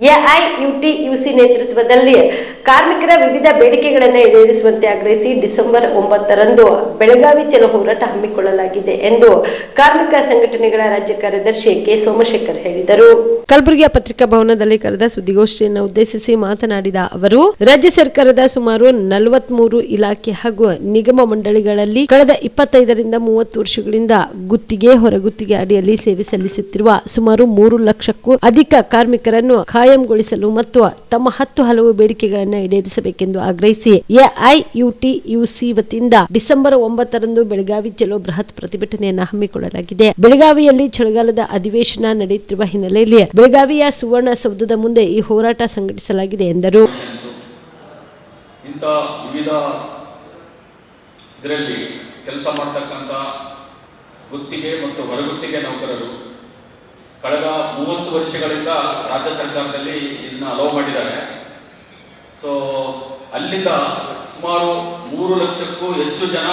AIUTUC ನೇತೃತ್ವದಲ್ಲಿ ಕಾರ್ಮಿಕರ ವಿವಿಧ ಬೇಡಿಕೆಗಳನ್ನು ಈಡೇರಿಸುವಂತೆ ಆಗ್ರಹಿಸಿ ಡಿಸೆಂಬರ್ ಒಂಬತ್ತರಂದು ಬೆಳಗಾವಿ ಚಲೋ ಹೋರಾಟ ಹಮ್ಮಿಕೊಳ್ಳಲಾಗಿದೆ ಎಂದು ಕಾರ್ಮಿಕ ಸಂಘಟನೆಗಳ ರಾಜ್ಯ ಕಾರ್ಯದರ್ಶಿ ಕೆ ಸೋಮಶೇಖರ್ ಹೇಳಿದರು. ಕಲಬುರಗಿಯ ಪತ್ರಿಕಾ ಭವನದಲ್ಲಿ ಕರೆದ ಸುದ್ದಿಗೋಷ್ಠಿಯನ್ನು ಉದ್ದೇಶಿಸಿ ಮಾತನಾಡಿದ ಅವರು, ರಾಜ್ಯ ಸರ್ಕಾರದ ಸುಮಾರು ನಲವತ್ಮೂರು ಇಲಾಖೆ ಹಾಗೂ ನಿಗಮ ಮಂಡಳಿಗಳಲ್ಲಿ ಕಳೆದ ಇಪ್ಪತ್ತೈದರಿಂದ ಮೂವತ್ತು ವರ್ಷಗಳಿಂದ ಗುತ್ತಿಗೆ ಹೊರಗುತ್ತಿಗೆ ಅಡಿಯಲ್ಲಿ ಸೇವೆ ಸಲ್ಲಿಸುತ್ತಿರುವ ಸುಮಾರು ಮೂರು ಲಕ್ಷಕ್ಕೂ ಅಧಿಕ ಕಾರ್ಮಿಕರನ್ನು ಖಾಯಂಗೊಳಿಸಲು ಮತ್ತು ತಮ್ಮ ಹತ್ತು ಹಲವು ಬೇಡಿಕೆಗಳನ್ನು ಈಡೇರಿಸಬೇಕೆಂದು ಆಗ್ರಹಿಸಿ ಎಐಯುಟಿಯುಸಿ ವತಿಯಿಂದ ಡಿಸೆಂಬರ್ ಒಂಬತ್ತರಂದು ಬೆಳಗಾವಿ ಚಲೋ ಬೃಹತ್ ಪ್ರತಿಭಟನೆಯನ್ನು ಹಮ್ಮಿಕೊಳ್ಳಲಾಗಿದೆ. ಬೆಳಗಾವಿಯಲ್ಲಿ ಚಳಿಗಾಲದ ಅಧಿವೇಶನ ನಡೆಯುತ್ತಿರುವ ಹಿನ್ನೆಲೆಯಲ್ಲಿ ಬೆಳಗಾವಿಯ ಸುವರ್ಣ ಸೌಧದ ಮುಂದೆ ಈ ಹೋರಾಟ ಸಂಘಟಿಸಲಾಗಿದೆ ಎಂದರು. ಇದರಲ್ಲಿ ಕೆಲಸ ಮಾಡ್ತಕ್ಕಂಥ ಗುತ್ತಿಗೆ ಮತ್ತು ಹೊರಗುತ್ತಿಗೆ ನೌಕರರು ಕಳೆದ ಮೂವತ್ತು ವರ್ಷಗಳಿಂದ ರಾಜ್ಯ ಸರ್ಕಾರದಲ್ಲಿ ಇದನ್ನ ಅಲೋ ಮಾಡಿದ್ದಾರೆ. ಸೊ ಅಲ್ಲಿಂದ ಸುಮಾರು ಮೂರು ಲಕ್ಷಕ್ಕೂ ಹೆಚ್ಚು ಜನ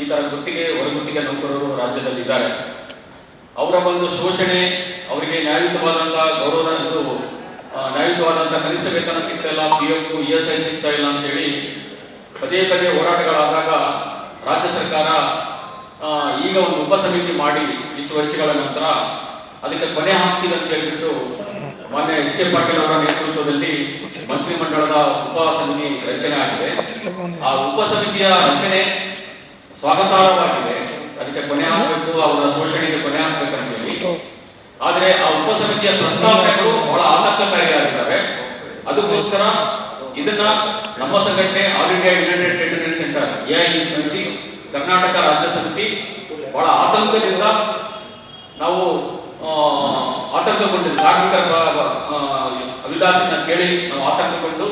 ಈ ಥರ ಗುತ್ತಿಗೆ ಹೊರಗುತ್ತಿಗೆ ನೌಕರರು ರಾಜ್ಯದಲ್ಲಿದ್ದಾರೆ. ಅವರ ಒಂದು ಶೋಷಣೆ, ಅವರಿಗೆ ನ್ಯಾಯಯುತವಾದಂಥ ಗೌರವ ಇದು ನ್ಯಾಯಯುತವಾದಂತಹ ಕನಿಷ್ಠ ವೇತನ ಸಿಗ್ತಾ ಇಲ್ಲ P F E S I ಸಿಗ್ತಾ ಇಲ್ಲ ಅಂತೇಳಿ ಪದೇ ಪದೇ ಹೋರಾಟಗಳಾದಾಗ ರಾಜ್ಯ ಸರ್ಕಾರ ಈಗ ಒಂದು ಉಪ ಸಮಿತಿ ಮಾಡಿ ಇಷ್ಟು ವರ್ಷಗಳ ನಂತರ ಅದಕ್ಕೆ ಕೊನೆ ಹಾಕ್ತೀವಿ ಅಂತ ಹೇಳ್ಬಿಟ್ಟು ಮಾನ್ಯ ಎಚ್ ಕೆ ಪಾಟೀಲ್ ಅವರ ನೇತೃತ್ವದಲ್ಲಿ ಮಂತ್ರಿಮಂಡಲದ ಉಪ ಸಮಿತಿ ರಚನೆ ಆಗಿದೆ. ಆ ಉಪ ಸಮಿತಿಯ ರಚನೆ ಸ್ವಾಗತಾರ್ಹವಾಗಿದೆ. ಅದಕ್ಕೆ ಕೊನೆ ಹಾಕಬೇಕು ಅವರ ಶೋಷಣೆಗೆ ಕೊನೆ ಹಾಕಬೇಕಂತ ಹೇಳಿ. ಆದರೆ ಆ ಉಪ ಸಮಿತಿಯ ಪ್ರಸ್ತಾವನೆಗಳು ಬಹಳ ಆತಂಕಕಾರಿಯಾಗಿದ್ದಾವೆ. ಅದಕ್ಕೋಸ್ಕರ ಇದನ್ನ ನಮ್ಮ ಸಂಘಟನೆ All India United Trade Centre AIUC Karnataka ರಾಜ್ಯ ಸಮಿತಿ ಬಹಳ ಆತಂಕದಿಂದ ನಾವು ಆ, ಆತಂಕಗೊಂಡಿದ್ದು ಕಾರ್ಮಿಕರ ಅಭಿಲಾಷೆನ ಕೇಳಿ ನಾವು ಆತಂಕಗೊಂಡು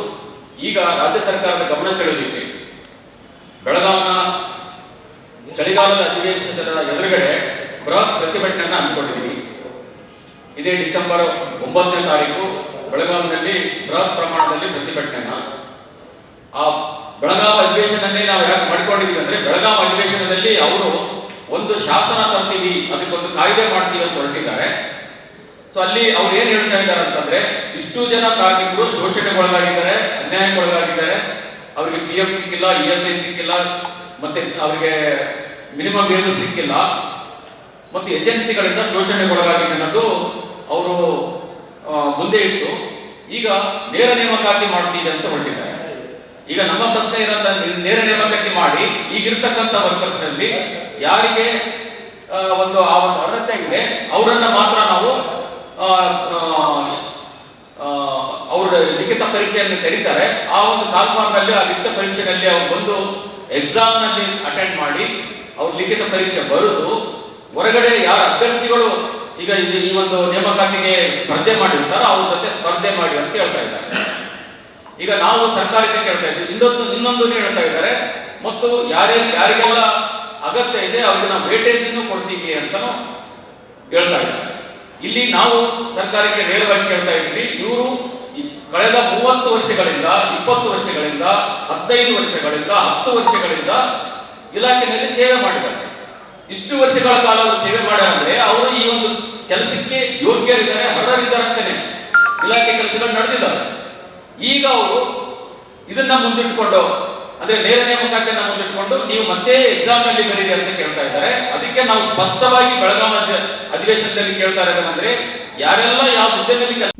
ಈಗ ರಾಜ್ಯ ಸರ್ಕಾರದ ಗಮನ ಸೆಳೆಯಲಿಕ್ಕೆ ಬೆಳಗಾವಿನ ಚಳಿಗಾಲದ ಅಧಿವೇಶನದ ಎದುರುಗಡೆ ಬೃಹತ್ ಪ್ರತಿಭಟನೆ ಹಮ್ಮಿಕೊಂಡಿದ್ದೀವಿ. ಇದೇ ಡಿಸೆಂಬರ್ ಒಂಬತ್ತನೇ ತಾರೀಕು ಬೆಳಗಾವಿನಲ್ಲಿ ಬೃಹತ್ ಪ್ರಮಾಣದಲ್ಲಿ ಪ್ರತಿಭಟನೆಯನ್ನ. ಆ ಬೆಳಗಾವಿ ಅಧಿವೇಶನನ್ನೇ ನಾವು ಯಾಕೆ ಮಾಡಿಕೊಂಡಿದ್ದೀವಿ ಅಂದ್ರೆ ಬೆಳಗಾವಿ ಅಧಿವೇಶನದಲ್ಲಿ ಅವರು ಒಂದು ಶಾಸನ ತರ್ತೀವಿ ಅದಕ್ಕೊಂದು ಕಾಯ್ದೆ ಮಾಡ್ತೀವಿ ಸೊ ಅಲ್ಲಿ ಅವ್ರು ಏನ್ ಹೇಳ್ತಾ ಇದ್ದಾರೆ ಅಂತಂದ್ರೆ, ಇಷ್ಟು ಜನ ಕಾರ್ಮಿಕರು ಶೋಷಣೆಗೊಳಗಾಗಿದ್ದಾರೆ, ಅನ್ಯಾಯಕ್ಕೊಳಗಾಗಿದ್ದಾರೆ. ಅವರಿಗೆ ಪಿ ಎಫ್ ಸಿಕ್ಕಿಲ್ಲ ಇ ಎಸ್ ಐ ಸಿಕ್ಕಿಲ್ಲ, ಮತ್ತೆ ಅವರಿಗೆ ಮಿನಿಮಮ್ ವೇಜಸ್ ಸಿಕ್ಕಿಲ್ಲ, ಮತ್ತು ಏಜೆನ್ಸಿಗಳಿಂದ ಶೋಷಣೆಗೊಳಗಾಗಿದೆ ಅನ್ನೋದು ಅವರು ಮುಂದೆ ಇಟ್ಟು, ಈಗ ನೇರ ನೇಮಕಾತಿ ಮಾಡ್ತೀವಿ ಅಂತ ಹೊರಟಿದ್ದಾರೆ. ಈಗ ನಮ್ಮ ಪ್ರಶ್ನೆ ಏನಂತ, ನೇರ ನೇಮಕಾತಿ ಮಾಡಿ, ಈಗಿರ್ತಕ್ಕಂಥ ವರ್ಕರ್ಸ್ನಲ್ಲಿ ಯಾರಿಗೆ ಒಂದು, ಆ ಒಂದು ಅರ್ಹತೆ ಇದೆ, ಅವರನ್ನ ಮಾತ್ರ ನಾವು ಅವ್ರ ಲಿಖಿತ ಪರೀಕ್ಷೆಯನ್ನು ಕರೀತಾರೆ ಆ ಒಂದು ಕಾಲ್ಫಾರ್ಮ್ನಲ್ಲಿ ಆ ಲಿಖಿತ ಪರೀಕ್ಷೆನಲ್ಲಿ ಅವ್ರು ಬಂದು ಎಕ್ಸಾಮ್ನಲ್ಲಿ ಅಟೆಂಡ್ ಮಾಡಿ ಅವ್ರ ಲಿಖಿತ ಪರೀಕ್ಷೆ ಬರೆದು ಹೊರಗಡೆ ಯಾರ ಅಭ್ಯರ್ಥಿಗಳು ಈಗ ಇದು ಈ ಒಂದು ನೇಮಕಾತಿಗೆ ಸ್ಪರ್ಧೆ ಮಾಡಿರ್ತಾರೋ ಅವ್ರ ಜೊತೆ ಸ್ಪರ್ಧೆ ಮಾಡಿ ಅಂತ ಹೇಳ್ತಾ ಇದ್ದಾರೆ. ಈಗ ನಾವು ಸರ್ಕಾರಕ್ಕೆ ಕೇಳ್ತಾ ಇದ್ದೀವಿ. ಇನ್ನೊಂದು ಇನ್ನೊಂದು ಹೇಳ್ತಾ ಇದ್ದಾರೆ. ಮತ್ತು ಯಾರೇ, ಯಾರಿಗೆಲ್ಲ ಅಗತ್ಯ ಇದೆ, ಅವ್ರಿಗೆ ನಾವು ವೇಟೇಜನ್ನು ಕೊಡ್ತೀವಿ ಅಂತಲೂ ಹೇಳ್ತಾ ಇದ್ದಾರೆ. ಇಲ್ಲಿ ನಾವು ಸರ್ಕಾರಕ್ಕೆ ನೇರವಾಗಿ ಕೇಳ್ತಾ ಇದ್ದೀವಿ, ಇವರು ಕಳೆದ ಮೂವತ್ತು ವರ್ಷಗಳಿಂದ, ಇಪ್ಪತ್ತು ವರ್ಷಗಳಿಂದ, ಹದಿನೈದು ವರ್ಷಗಳಿಂದ, ಹತ್ತು ವರ್ಷಗಳಿಂದ ಇಲಾಖೆಯಲ್ಲಿ ಸೇವೆ ಮಾಡಿದ್ದಾರೆ ಇಷ್ಟು ವರ್ಷಗಳ ಕಾಲ ಅವರು ಸೇವೆ ಮಾಡ್ಯಾರಂದ್ರೆ ಅವರು ಈ ಒಂದು ಕೆಲಸಕ್ಕೆ ಯೋಗ್ಯರಿದ್ದಾರೆ, ಅರ್ಹರಿದ್ದಾರೆ ಅಂತಾನೆ ಇಲಾಖೆ ಕೆಲಸಗಳು ನಡೆದಿದ್ದಾರೆ ಈಗ ಅವರು ಇದನ್ನ ಮುಂದಿಟ್ಕೊಂಡು ಅಂದ್ರೆ ನೇರ ನೇಮಕಾತಿ ನಾವು ಇಟ್ಕೊಂಡು ನೀವು ಮತ್ತೆ ಎಕ್ಸಾಮ್ನಲ್ಲಿ ಬರೀರಿ ಅಂತ ಕೇಳ್ತಾ ಇದ್ದಾರೆ. ಅದಕ್ಕೆ ನಾವು ಸ್ಪಷ್ಟವಾಗಿ ಬೆಳಗಾವಿ ಅಧಿ- ಅಧಿವೇಶನದಲ್ಲಿ ಕೇಳ್ತಾ ಇರೋದಂದ್ರೆ ಯಾರೆಲ್ಲ ಯಾವ ಹುದ್ದೆನಲ್ಲಿ